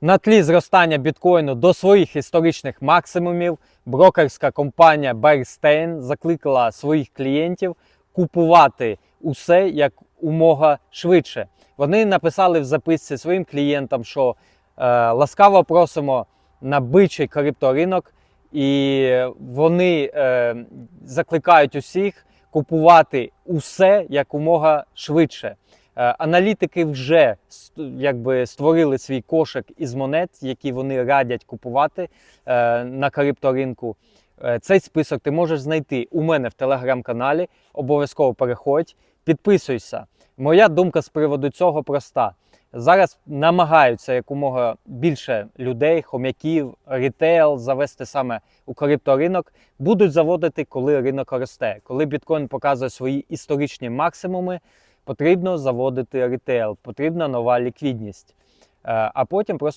На тлі зростання біткоїну до своїх історичних максимумів брокерська компанія Bearstein закликала своїх клієнтів купувати усе як умога швидше. Вони написали в записці своїм клієнтам, що е, ласкаво просимо на бичий крипторинок, і вони е, закликають усіх купувати усе якомога швидше. Е, Аналітики вже якби створили свій кошик із монет, які вони радять купувати е, на крипторинку. Е, Цей список ти можеш знайти у мене в телеграм-каналі. Обов'язково переходь, підписуйся. Моя думка з приводу цього проста. Зараз намагаються якомога більше людей, хом'яків, рітейл завести саме у крипторинок. Будуть заводити, коли ринок росте. Коли біткоін показує свої історичні максимуми, потрібно заводити ретейл, потрібна нова ліквідність. Е, А потім просто